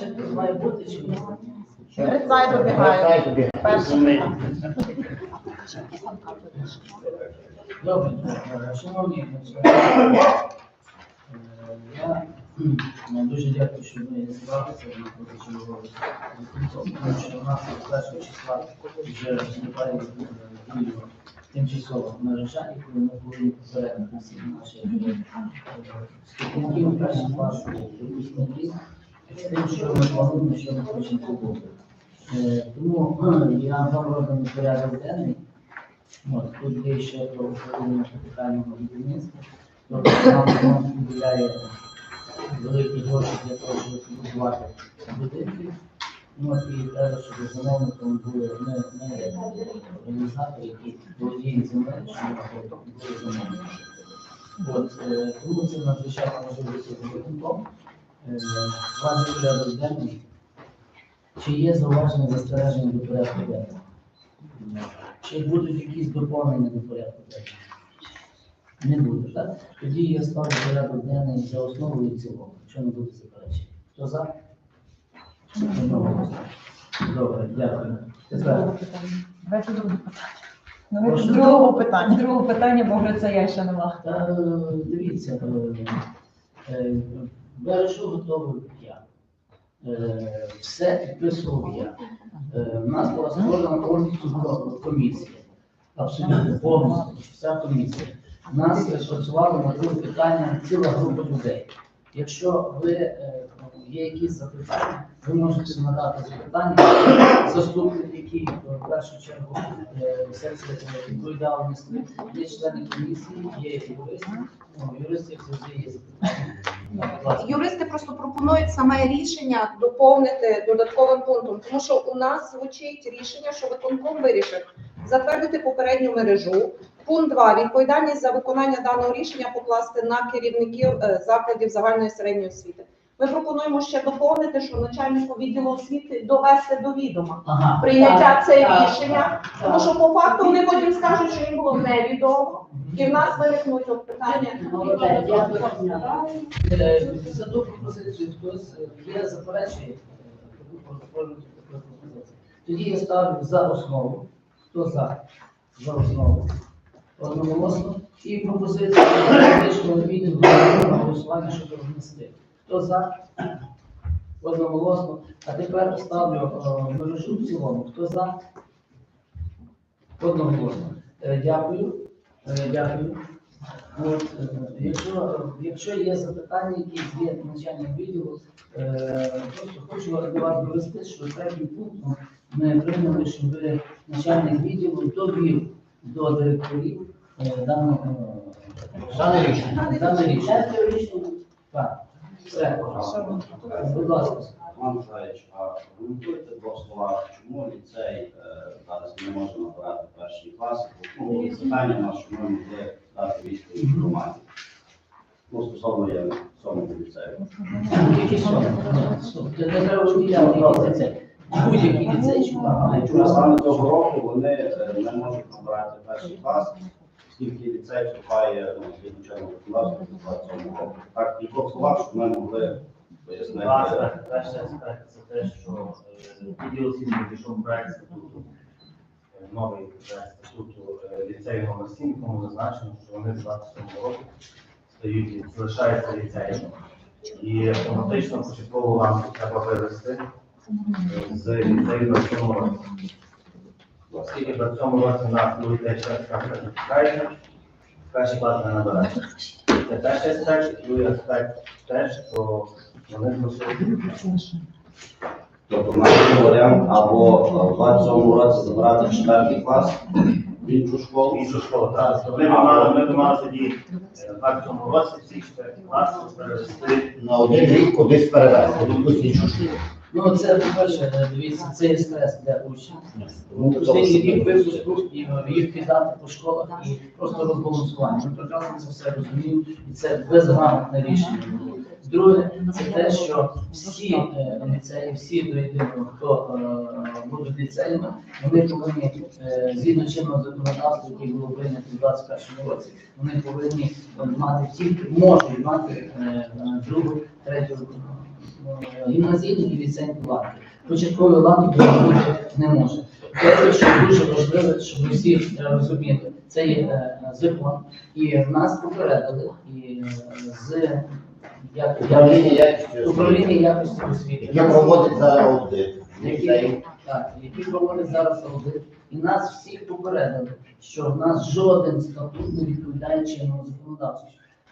Я тут має бути чи ні? Грицай добігає. Перший. Добре, е, шановні, е, я дуже дякую, що ми зібралися на зустріч, тому що у нас з першого числа вже вступає в дію тимчасова мережа, яку ми повинні попередити всі наші перших класів, випускників, з тим, що ми плануємо, що ми хочемо робити. Е, Тому я вам розданий порядок денний. От, тут є ще про управління капітального будівництва. Тобто нам виділяє великі гроші для того, щоб будувати будинки. Ну, і треба, щоб замовником були не, не організатори, які володіють землею, щоб були замовники. От, е, тому це надзвичайно важливо цим виконком. Е, Ваш порядок денний. Чи є зауваження застереження до порядку денного? Чи будуть якісь доповнення до порядку денного? Не буде, так? Тоді я ставлю порядок денний за основу і цілому, якщо не буде заперечень. Хто за? Добре, дякую. Тепер Давайте друге питання. Прошу. Ну, Другого питання. Друге питання, бо вже це я ще нема. Та, е, дивіться, е, е, бережу готовий я. Е, Все підписував я. Е, У нас була створена повністю комісія. Абсолютно повністю вся комісія. Нас працювало на друге питання ціла група людей. Якщо ви е, є якісь запитання, ви можете надати запитання. Заступник, який в першу чергу е, відповідав місту, є члени комісії, є юристи. Ну, юристів завжди є запитання. Юристи просто пропонують саме рішення доповнити додатковим пунктом, тому що у нас звучить рішення, що виконком вирішив затвердити попередню мережу. Пункт 2. Відповідальність за виконання даного рішення покласти на керівників е, закладів загальної середньої освіти. Ми пропонуємо ще доповнити, що начальнику відділу освіти довести до відома Ага. прийняття Так, цього так, рішення, так, тому що по факту вони потім скажуть, що їм було невідомо, і в нас виникнуть питання. Е, За ту пропозицію хтось е, є заперечення? Тоді я ставлю за основу. Хто за? За основу. Одноголосно. І пропозиція медичного відділу голосування, щоб внести. Хто за? Одноголосно. А тепер ставлю е, мережу в цілому. Хто за? Одноголосно. Е, Дякую. Е, Дякую. От, якщо, якщо є запитання, які є начальник відділу, просто хочу до вас довести, що третім пунктом ми прийняли, щоб начальник відділу довів до директорів е, даного е, Дане рішення. дане рішення. Так, все, будь ласка. Роман Михайлович, а коментуйте в двох словах, чому ліцей е, зараз не може набирати перший клас? Ну, питання наше, що ми могли дати військовій інформації. Ну, стосовно я цьому ліцею. Це не треба виділяти якийсь ліцей. Будь-який ліцей чи Але саме того року вони е, не можуть набирати перший клас, оскільки ліцей вступає ну, згідно чинного законодавства до 27 року. Так, і словах, щоб ми могли пояснити. Перший аспект це те, що е, відділ освіти пішов проект статуту, е, новий проект статуту е, ліцею номер 7, в якому зазначено, що вони з 27 року стають, залишаються ліцеєм. І автоматично початкову лампу треба вивести з ліцею на цьому. Оскільки в цьому році на ліцей ще не чекається, перший клас не набирає. Це перший аспект, другий аспект те, що вони змусили Тобто є варіант або е, в 27 році забрати в четвертий клас в іншу школу. іншу школу. Так, ми мали, ми мали тоді е, в цьому році всі четверті класи перевести. На один рік кудись перевезти, в іншу школу. Ну, це, по-перше, дивіться, це є стрес для учнів. Останній рік випуску і е, їх кидати по школах і просто розбалансування. Ми прекрасно це все розуміємо, і це безграмотне рішення. Друге, це те, що всі е, ліцеї, всі до єдиного, хто е, будуть ліцеями, вони повинні е, згідно чинного законодавства, яке було прийнято у 2021 році, вони повинні е, мати тільки можуть мати е, е, другу, третю е, гімназійну і ліцейну ланки. Початкової ланки бути не може. Те, що дуже важливо, щоб всі е, розуміли, це є е, закон, і нас попередили і е, з Управління як, якості управління якості освіти. яке проводить зараз аудит. Які, так, які проводять зараз аудит, і нас всіх попередили, що в нас жоден статут не відповідає чинному законодавству.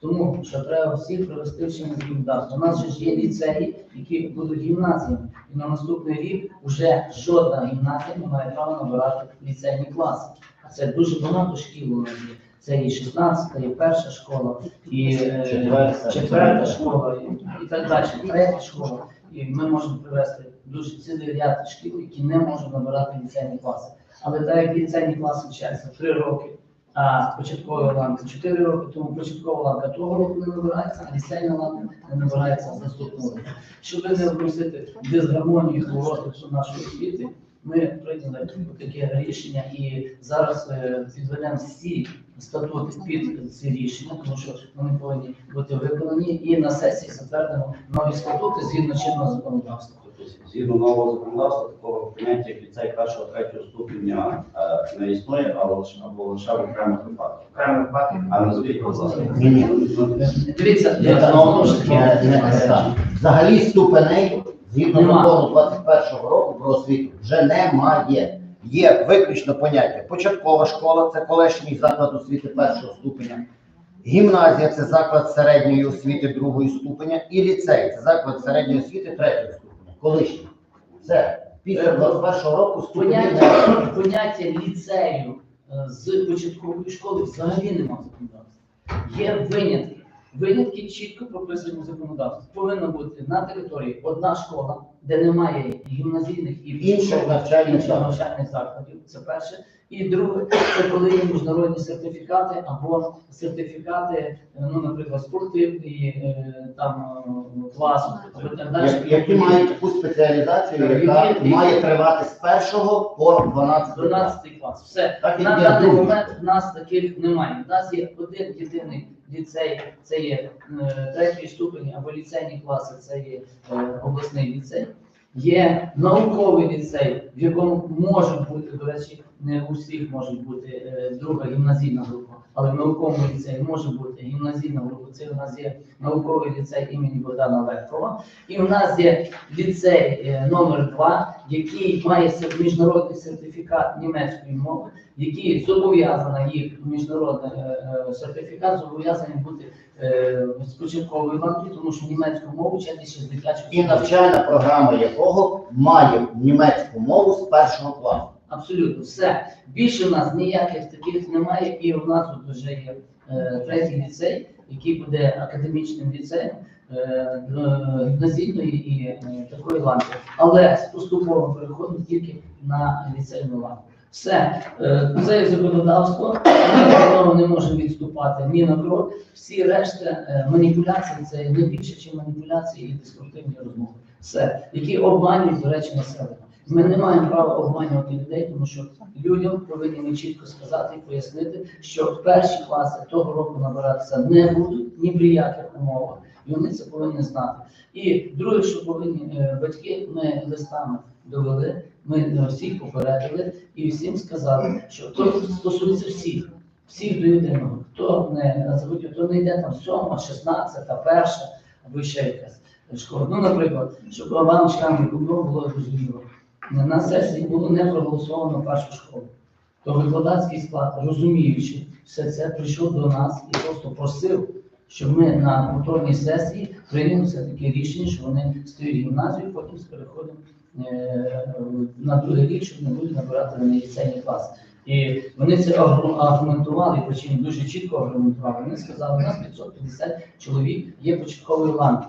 Тому що треба всіх привести в чинне законодавство. У нас же ж є ліцеї, які будуть гімназіями. І на наступний рік вже жодна гімназія не має права набирати ліцейні класи. А це дуже багато шкіл у нас є. Це і 16, і перша школа, і е, Четверта. четверта школа, і, і так далі, третя школа. І ми можемо привести дуже цілий ряд шкіл, які не можуть набирати ліцейні класи. Але так як ліцейні класи вчаться 3 роки, а початкова ланка 4 роки, тому початкова ланка того року не набирається, а ліцейна ланка не набирається наступного року. Щоб не вносити дисгармонію у розвитку нашої освіти, ми прийняли таке рішення і зараз е, підведемо всі статути під ці рішення, тому що вони повинні бути виконані, і на сесії затвердимо нові статути згідно чинного законодавства. Тобто, Згідно нового законодавства, такого поняття як ліцей першого третього ступеня е, не існує, але лише або лише в окремих випадках. Окремий випадок. А назвіть, будь ласка. Ні, ні. Дивіться, я знову ж таки, не- не. Взагалі ступеней, згідно Нема. закону 21 року про освіту, вже немає. Є виключно поняття початкова школа, це колишній заклад освіти першого ступеня. Гімназія це заклад середньої освіти другого ступеня, і ліцей це заклад середньої освіти третього ступеня. Колишній. Все. Після 21-го року ступені поняття, поняття ліцею е, з початкової школи взагалі немає законодавства. Є винятки. Винятки чітко прописані в законодавстві. Повинна бути на території одна школа, де немає гімназійних і Інших навчальних закладів. навчальних закладів. Це перше. І друге, це коли є міжнародні сертифікати або сертифікати, е, ну, наприклад, спортивний е, там е, класу, або так далі. Я- які мають таку спеціалізацію, яка Які- має тривати з 1 по 12 клас. 12 клас. Все. Так і На даний момент в нас таких немає. У нас є один єдиний ліцей, це є третій ступень або ліцейні класи, це є обласний ліцей. Є науковий ліцей, в якому може бути, до речі, не у всіх може бути е, друга гімназійна група, але в науковому ліцеї може бути гімназійна група. Це у нас є науковий ліцей імені Богдана Легкова. І у нас є ліцей е, номер 2 який має міжнародний сертифікат німецької мови, який зобов'язаний їх міжнародний е, е, сертифікат зобов'язаний бути з початкової ланки, тому що німецьку мову вчати ще з дитячого І навчальна програма якого має німецьку мову з першого класу. Абсолютно все. Більше в нас ніяких таких немає, і у нас тут вже є е, третій ліцей, який буде академічним ліцеєм е, гімназійної і е, такої ланки. Але з поступовим переходом тільки на ліцейну ланку. Все, е, це законодавство, ми не можемо відступати ні на крок. Всі решта маніпуляції це не більше, ніж маніпуляції і деструктивні розмови. Все, які обманюють, до речі, населення. Ми не маємо права обманювати людей, тому що людям повинні ми чітко сказати і пояснити, що перші класи того року набиратися не будуть ні при яких умовах, і вони це повинні знати. І друге, що повинні е, батьки, ми листами довели, ми всіх попередили і всім сказали, що то стосується всіх, всіх до єдиного. Хто не хто не йде там сьома, шістнадцята, перша або ще якась школа. Ну, наприклад, щоб вам членам було зрозуміло. На сесії було не проголосовано першу школу. То викладацький склад, розуміючи все це, прийшов до нас і просто просив, щоб ми на повторній сесії прийняли все-таки рішення, що вони стають гімназією, потім з переходом е, на другий рік, щоб не будуть набирати на ліцейні класи. І вони це аргументували, причому дуже чітко аргументували. Вони сказали, у нас 550 чоловік є початкової ланки.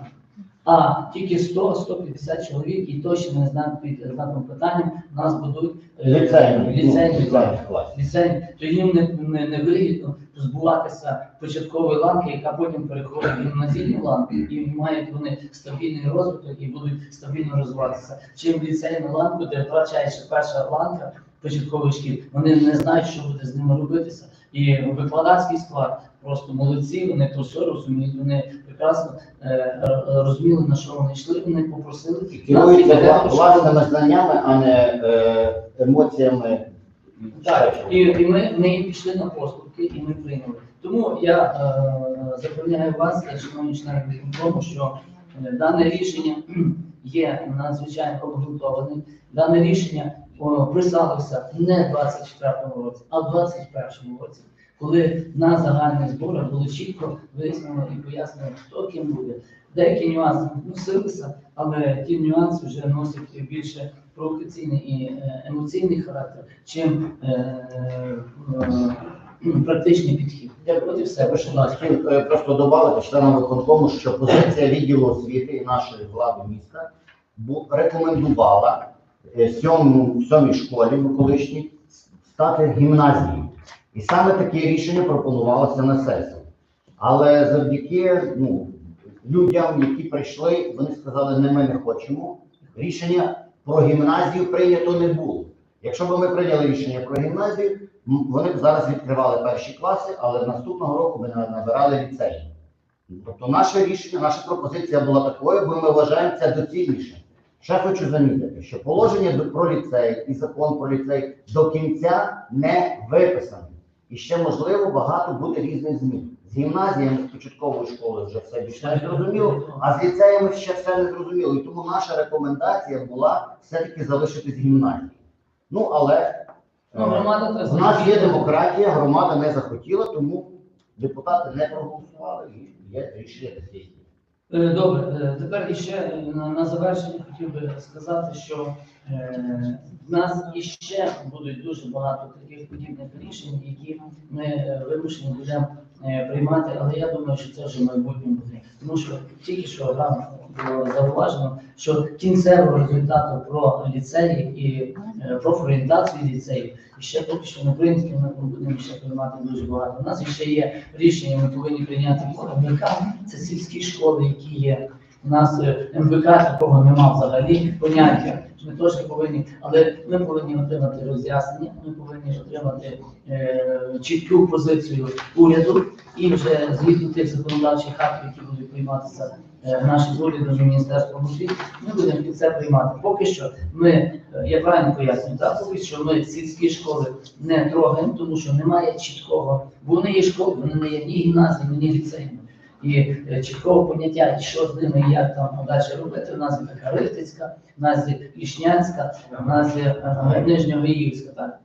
А тільки 100-150 чоловік, і точно не знаю під знаком питання, нас будуть е, Ліцейні, ліцейні ну, то їм не, не, не вигідно позбуватися початкової ланки, яка потім переходить в гімназійні ланки, і мають вони стабільний розвиток і будуть стабільно розвиватися. Чим ліцейна ланка, де втрачається перша ланка початкової шкіл, вони не знають, що буде з ними робитися. І викладацький склад просто молодці, вони то все розуміють, вони прекрасно е, е, розуміли, на що вони йшли, вони попросили. Керуються власними знаннями, а не е, емоціями. Так, і, і ми, ми пішли на поступки, і ми прийняли. Тому я е, запевняю вас, шановні члени виконкому, що е, дане рішення є надзвичайно обґрунтованим. Дане рішення о, писалося не в 24-му році, а в 21-му році, коли на загальних зборах було чітко вияснено і пояснено, хто ким буде. Деякі нюанси вносилися, але ті нюанси вже носять більше провокаційний і е, емоційний характер, чим е, е, практичний підхід. І все, прошу ласка. Просто додати членам виконкому, що позиція відділу освіти і нашої влади міста рекомендувала е, сьомій школі Миколишній стати гімназією. І саме таке рішення пропонувалося на сесії. Але завдяки ну, людям, які прийшли, вони сказали, не ми не хочемо. Рішення про гімназію прийнято не було. Якщо б ми прийняли рішення про гімназію, вони б зараз відкривали перші класи, але наступного року ми на- набирали ліцеї. Тобто наше рішення, наша пропозиція була такою, бо ми вважаємо це доцільніше. Ще хочу замітити, що положення про ліцей і закон про ліцей до кінця не виписані. І ще можливо багато буде різних змін. З гімназіями, з початкової школи вже все більш-менш зрозуміло, а з ліцеями ще все не зрозуміло. І тому наша рекомендація була все-таки залишитись гімназії. Ну але Ну, громада теж у нас є демократія, громада не захотіла, тому депутати не проголосували і є рішення таке. Е, Добре, е, тепер іще е, на, завершення хотів би сказати, що в нас іще будуть дуже багато таких подібних рішень, які ми вимушені будемо приймати, але я думаю, що це вже в майбутньому буде. Тому що тільки що нам було зауважено, що кінцевого результату про ліцеї і е, профорієнтацію ліцеїв ще поки що не прийняті, ми будемо ще приймати дуже багато. У нас ще є рішення, ми повинні прийняти МВК, це сільські школи, які є. У нас е, МВК такого нема взагалі поняття. Ми теж повинні, але ми повинні отримати роз'яснення, ми повинні отримати е, чітку позицію уряду і вже згідно тих законодавчих актів, які будуть прийматися е, нашим урядом і міністерством освіти, ми будемо під це приймати. Поки що ми, е, я правильно пояснюю, так, поки що ми сільські школи не трогаємо, тому що немає чіткого, бо вони є школи, вони не є ні гімназіями, ні ліцеями. І е, чіткого поняття, що з ними, і як там далі робити. У нас є така Рихтицька, у нас є Ішнянська, у нас є е, так?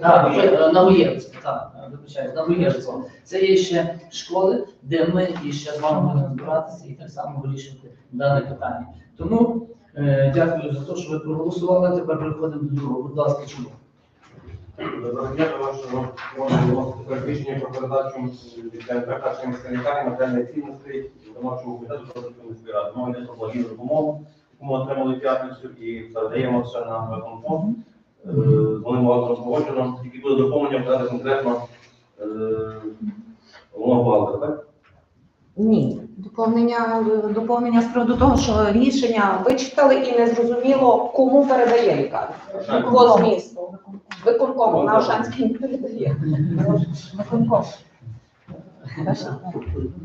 Так, Новоєвська, так, е, вибачаю, Новоєвська. Це є ще школи, де ми і ще з вами будемо збиратися і так само вирішувати дане питання. Тому е, дякую за те, що ви проголосували. Тепер переходимо до другого. Будь ласка, чому? Доброго дня, вашого виносити рішення про передачу від передачі санітарії матеріальної цінності домашньому комітету Продуктивної міської ради. Мова йде про благодійну допомогу, яку ми отримали п'ятницю і передаємо все на виконком. З ним багато погоджено. Тільки буде доповнення подати конкретно е, головного так? Ні, доповнення, доповнення з приводу того, що рішення вичитали і не зрозуміло, кому передає лікарня. По змісту. Виконкому, на Ошанський не передає. Виконком.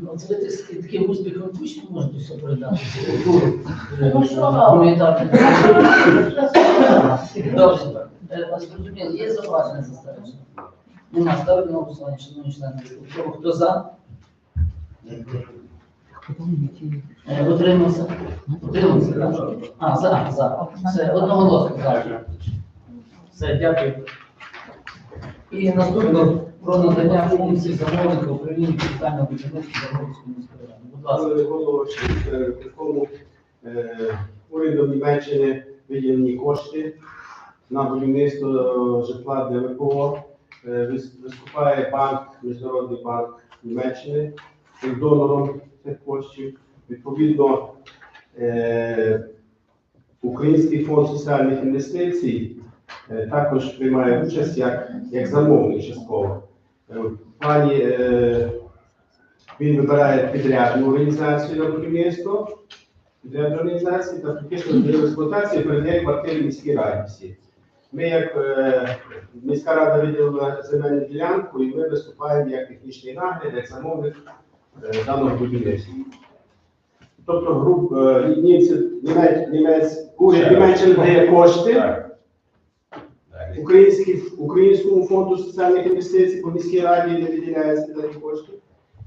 Ну, Це ви з таким успіхом точно можете все передати. Ну, що? Гуманітарне. Добре, е, вас зрозуміло, є зауваження застереження? Нема, ставлю на голосування, шановні члени. виконкому. Хто за? Е, Утримався? Утримався, так? А, за, за. Все, дякую. І наступне про надання функцій замовника управління капітального будівництва Загородської міської ради. Будь ласка. Пане голово, такому урядом Німеччини виділені кошти на будівництво е, житла для. Е, Виступає банк, Міжнародний банк Німеччини донором цих коштів. Відповідно, е, Український фонд соціальних інвестицій е, також приймає участь як, як замовник частково. Е, В плані е, він вибирає підрядну організацію на будівництво, підрядну організацію та фактично для експлуатації передає квартири міській раді. Ми, як е, міська рада виділила земельну ділянку, і ми виступаємо як технічний нагляд, як замовник е, даного будівництва. Тобто груп е, німці, німець, німець, уряд Німеччини дає кошти. Українському фонду соціальних інвестицій по міській раді не виділяються дані кошти.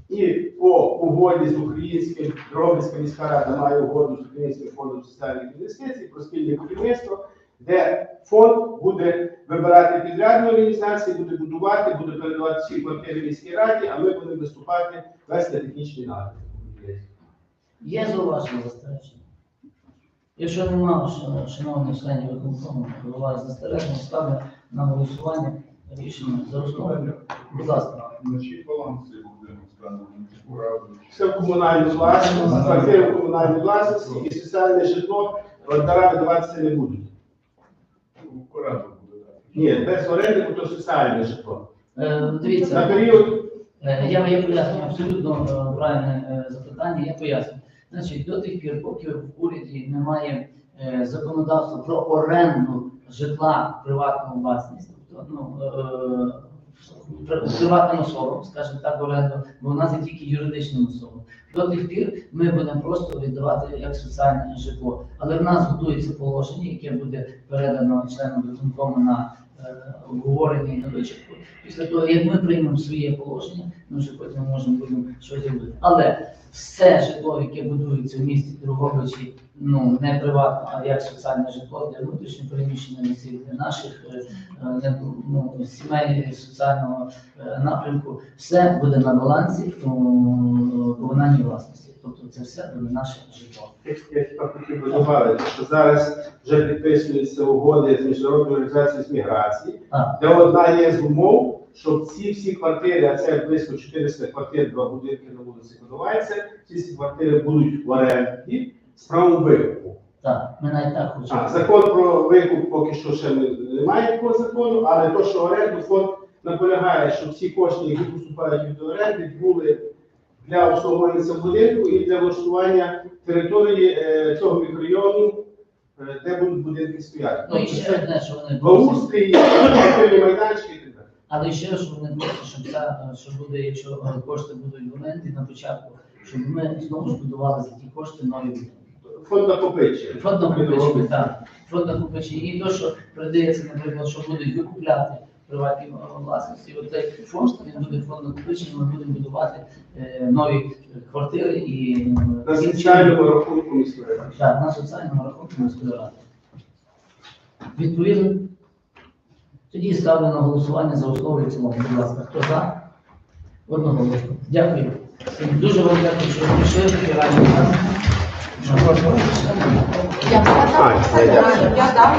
І по угоді з українським Дрогобицька міська рада має угоду з Українським фондом соціальних інвестицій про спільне будівництво, де фонд буде вибирати підрядну організацію, буде будувати, буде передавати всі квартири міській раді, а ми будемо виступати вести технічний нагляд. Є зауваження застереження? Якщо немає, шановні члені виконкому, голова застереження, ставлю на голосування рішення за основу. Будь ласка. Вночі баланси будемо станемо міську раду. Все в комунальну власність, квартири в комунальній власності і соціальне житло ордера видаватися не будуть. Порядок буде дати. Ні, без оренди, то соціальне житло. Е, На Дивіться, період е, я, я поясню абсолютно е, правильне е, запитання, я поясню. Значить, до тих пір, поки в уряді немає е, законодавства про оренду житла приватну власність, тобто ну, е, приватним особам, скажімо так, оренду, бо в нас є тільки юридичним особам. До тих пір ми будемо просто віддавати як соціальне житло. Але в нас готується положення, яке буде передано членам виконкому на е, обговорення і на вичерпу. Після того, як ми приймемо своє положення, ми вже потім можемо будемо щось робити. Але все житло, яке будується в місті Дрогобичі, ну не приватно, а як соціальне житло для внутрішньо переміщених осіб, для наших е, ну, сімей соціального е, напрямку, все буде на балансі е, комунальній власності. Тобто це все буде наше житло. Я хотів би додати, що зараз вже підписуються угоди з міжнародною організацією з міграції, Так. де одна є з умов, щоб ці всі квартири, а це близько 400 квартир, два будинки на вулиці Подавайця, ці всі квартири будуть в оренді з правом викупу. Так, ми навіть так хочемо. А, закон про викуп поки що ще немає такого закону, але то, що оренду фонд наполягає, що всі кошти, які поступають від оренди, були для обслуговування будинку і для влаштування території е, цього мікрорайону, е, де будуть будинки стояти. Ну і ще одне, що вони просять. Благоустрій, спортивні майданчики і так далі. Але ще що вони просять, щоб ця, що буде, якщо е, кошти будуть в оренді на початку, щоб ми знову ж будували за ті кошти нові будинки. Фонд накопичує. Фонд накопичення, так. Фонд накопичення. І то, що передається, наприклад, що будуть викупляти приватні власності. От цей фонд, він буде фонд накопичення, ми будемо будувати е, нові квартири і е, На соціальному рахунку міської ради. Так, на соціальному рахунку міської ради. Відповідно, тоді ставлю на голосування за основу і цілому. Будь ласка, хто за? Одноголосно. Дякую. Дуже вам дякую, що ви прийшли. Раді нас. Я дам,